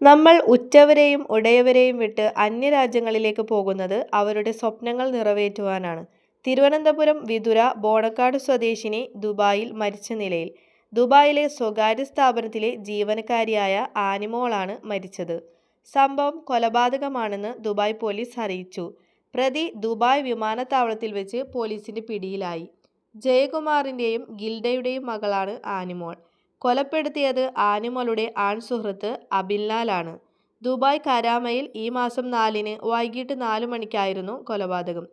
നമ്മൾ ഉറ്റവരെയും ഉടയവരെയും വിട്ട് അന്യരാജ്യങ്ങളിലേക്ക് പോകുന്നത് അവരുടെ സ്വപ്നങ്ങൾ നിറവേറ്റുവാനാണ്. തിരുവനന്തപുരം വിതുര ബോണക്കാട് സ്വദേശിനി ദുബായിൽ മരിച്ച നിലയിൽ. ദുബായിലെ സ്വകാര്യ സ്ഥാപനത്തിലെ ജീവനക്കാരിയായ ആനിമോളാണ് മരിച്ചത്. സംഭവം കൊലപാതകമാണെന്ന് ദുബായ് പോലീസ് അറിയിച്ചു. പ്രതി ദുബായ് വിമാനത്താവളത്തിൽ വെച്ച് പോലീസിന്റെ പിടിയിലായി. ജയകുമാറിന്റെയും ഗിൽഡയുടെയും മകളാണ് ആനിമോൾ. കൊലപ്പെടുത്തിയത് ആനിമോളുടെ ആൺസുഹൃത്ത് അബിൻലാലാണ്. ദുബായ് കരാമയിൽ ഈ മാസം നാലിന് വൈകിട്ട് നാലു മണിക്കായിരുന്നു കൊലപാതകം.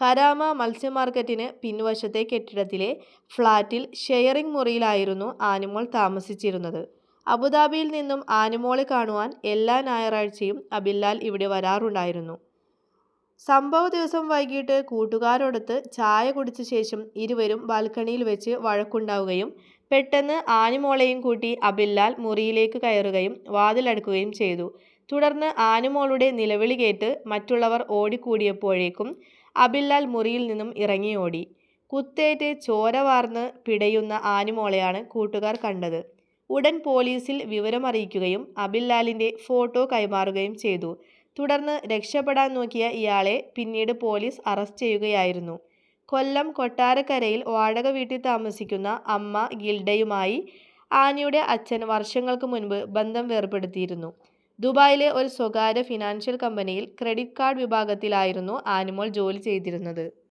കരാമ മത്സ്യമാർക്കറ്റിന് പിൻവശത്തെ കെട്ടിടത്തിലെ ഫ്ളാറ്റിൽ ഷെയറിംഗ് മുറിയിലായിരുന്നു ആനിമോൾ താമസിച്ചിരുന്നത്. അബുദാബിയിൽ നിന്നും ആനിമോളെ കാണുവാൻ എല്ലാ ഞായറാഴ്ചയും അബില്ലാൽ ഇവിടെ വരാറുണ്ടായിരുന്നു. സംഭവ ദിവസം വൈകിട്ട് കൂട്ടുകാരോടൊത്ത് ചായ കുടിച്ച ശേഷം ഇരുവരും ബാൽക്കണിയിൽ വെച്ച് വഴക്കുണ്ടാവുകയും പെട്ടെന്ന് ആനുമോളെയും കൂട്ടി അബില്ലാൽ മുറിയിലേക്ക് കയറുകയും വാതിലടക്കുകയും ചെയ്തു. തുടർന്ന് ആനുമോളുടെ നിലവിളി കേട്ട് മറ്റുള്ളവർ ഓടിക്കൂടിയപ്പോഴേക്കും അബില്ലാൽ മുറിയിൽ നിന്നും ഇറങ്ങിയോടി. കുത്തേറ്റ് ചോര വാർന്ന് പിടയുന്ന ആനുമോളെയാണ് കൂട്ടുകാർ കണ്ടത്. ഉടൻ പോലീസിൽ വിവരമറിയിക്കുകയും അബില്ലാലിന്റെ ഫോട്ടോ കൈമാറുകയും ചെയ്തു. തുടർന്ന് രക്ഷപ്പെടാൻ നോക്കിയ ഇയാളെ പിന്നീട് പോലീസ് അറസ്റ്റ് ചെയ്യുകയായിരുന്നു. കൊല്ലം കൊട്ടാരക്കരയിൽ വാടക വീട്ടിൽ താമസിക്കുന്ന അമ്മ ഗിൽഡയുമായി ആനിയുടെ അച്ഛൻ വർഷങ്ങൾക്ക് മുൻപ് ബന്ധം വേർപെടുത്തിയിരുന്നു. ദുബായിലെ ഒരു സ്വകാര്യ ഫിനാൻഷ്യൽ കമ്പനിയിൽ ക്രെഡിറ്റ് കാർഡ് വിഭാഗത്തിലായിരുന്നു ആനിമോൾ ജോലി ചെയ്തിരുന്നത്.